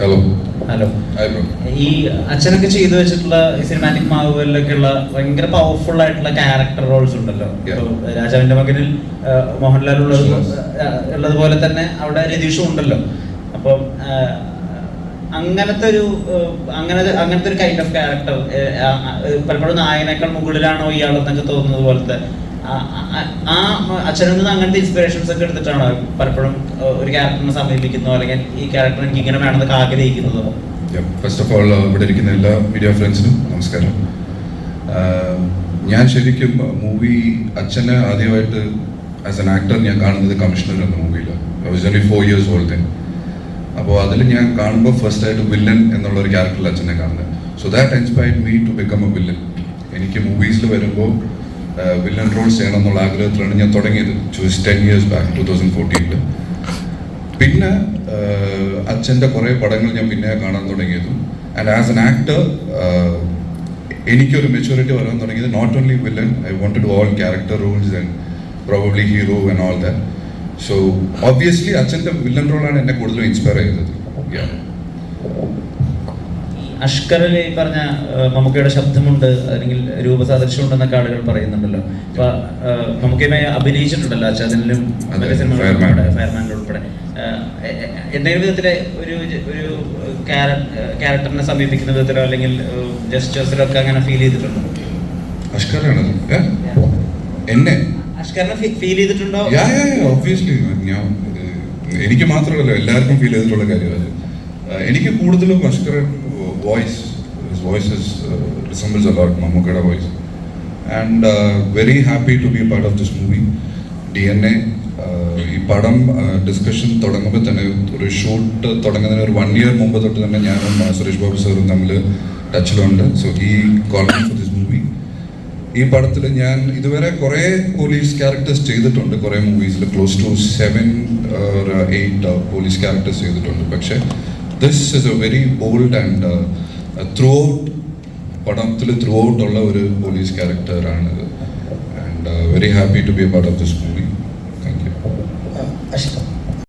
Hello hello ഈ അച്ഛനൊക്കെ ചെയ്തു വെച്ചിട്ടുള്ള സിനിമാറ്റിക് മാവുകളിലൊക്കെ ഉള്ള ഭയങ്കര പവർഫുൾ ആയിട്ടുള്ള ക്യാരക്ടർ റോൾസ് ഉണ്ടല്ലോ. രാജാവിന്റെ മകനിൽ മോഹൻലാൽ ഉള്ളത് ഉള്ളതുപോലെ തന്നെ അവിടെ രതീഷും ഉണ്ടല്ലോ. അപ്പം അങ്ങനത്തെ ഒരു അങ്ങനത്തെ അങ്ങനെ അങ്ങനത്തെ ഒരു കൈൻഡ് ഓഫ് ക്യാരക്ടർ പലപ്പോഴും നായനേക്കാൾ മുകളിലാണോ ഇയാളെന്നൊക്കെ തോന്നുന്നത് പോലത്തെ ആ- അച്ഛനിൽ നിന്ന് അങ്ങനത്തെ ഇൻസ്പിറേഷൻസ് ഒക്കെ എടുത്തിട്ടാണോ? പലപ്പോഴും ഒരു ക്യാരക്ടറിനെ സമീപിക്കുന്നോ അല്ലെങ്കിൽ ഈ ക്യാരക്ടർ എനിക്ക് ഇങ്ങനെ വേണമെന്നൊക്കെ ആഗ്രഹിക്കുന്നതോ? ഫസ്റ്റ് ഓഫ് ഓൾ ഇവിടെ ഇരിക്കുന്ന എല്ലാ മീഡിയ ഫ്രണ്ട്സിനും നമസ്കാരം. ഞാൻ ശരിക്കും മൂവി അച്ഛനെ ആദ്യമായിട്ട് ആസ് എൻ ആക്ടർ ഞാൻ കാണുന്നത് കമ്മീഷണർ എന്ന മൂവിയിൽ ഒറിജിനലി ഫോർ ഇയേഴ്സ് ഓൾഡ് അപ്പോൾ അതിൽ ഞാൻ കാണുമ്പോൾ ഫസ്റ്റ് ആയിട്ട് വില്ലൻ എന്നുള്ള ഒരു ക്യാരക്ടറിൽ അച്ഛനെ കാണുന്നത്. So that inspired me to become a villain എനിക്ക് മൂവീസിൽ വരുമ്പോൾ വില്ലൻ എൻറോൾ ചെയ്യണം എന്നുള്ള ആഗ്രഹത്തിലാണ് ഞാൻ തുടങ്ങിയത്. Just ten years back two thousand ഫോർട്ടീനിൽ പിന്നെ അച്ഛന്റെ കുറേ പടങ്ങൾ ഞാൻ പിന്നെ കാണാൻ തുടങ്ങിയതും. ആൻഡ് ആസ് എൻ ആക്ടർ എനിക്കൊരു മെച്യൂരിറ്റി വരാൻ തുടങ്ങിയത് not only villain I want to all character roles and probably hero and all that so obviously അച്ഛന്റെ വില്ലൻ റോളാണ് എന്നെ കൂടുതലും ഇൻസ്പയർ ചെയ്തത് അഷ്കറിൽ ഈ പറഞ്ഞ മമ്മൂക്കയുടെ ശബ്ദമുണ്ട് അല്ലെങ്കിൽ രൂപസാദൃശ്യമുണ്ടെന്നൊക്കെ ആളുകൾ പറയുന്നുണ്ടല്ലോ. അപ്പൊ മമ്മൂക്കയുമായി അഭിനയിച്ചിട്ടുണ്ടല്ലോ അച്ഛനിലും ഫയർമാനിലും ഉൾപ്പെടെ എന്തെങ്കിലും വിധത്തിലെ ഒരു ഒരു ക്യാരക്ടറിനെ സമീപിക്കുന്ന വിധത്തിലോ അല്ലെങ്കിൽ ജസ്റ്റേഴ്സിലോ ഒക്കെ അങ്ങനെ ഫീൽ ചെയ്തിട്ടുണ്ടോ? അഷ്കറാണത് Yeah? എന്നെ? അഷ്കറിനെ ഫീൽ ചെയ്തിട്ടുണ്ടോ? ഞാൻ എനിക്ക് മാത്രമല്ല എല്ലാവർക്കും ഫീൽ ചെയ്തിട്ടുള്ള കാര്യമാണ്. എനിക്ക് കൂടുതലും Ashkar voice voice resembles a lot മമ്മൂക്കയുടെ voice and very happy to be part of part of this movie. DNA ഈ പടം ഡിസ്കഷൻ തുടങ്ങുമ്പോൾ തന്നെ ഒരു ഷൂട്ട് തുടങ്ങുന്നതിന് ഒരു വൺ ഇയർ മുമ്പ് തൊട്ട് തന്നെ ഞാനും സുരേഷ് ബാബു സാറും തമ്മിൽ ടച്ചിലുണ്ട് സോ ഈ കോളിംഗ് ഫോർ ദിസ് മൂവി ഈ പടത്തിൽ ഞാൻ ഇതുവരെ കുറേ പോലീസ് ക്യാരക്ടേഴ്സ് ചെയ്തിട്ടുണ്ട്. കുറേ മൂവീസിൽ close to seven eight police characters ചെയ്തിട്ടുണ്ട്. പക്ഷേ this is a very bold and throughout പടത്തിൽ ത്രൂ ഔട്ട് ഉള്ള ഒരു police ക്യാരക്ടറാണിത് and very happy to be a part of this movie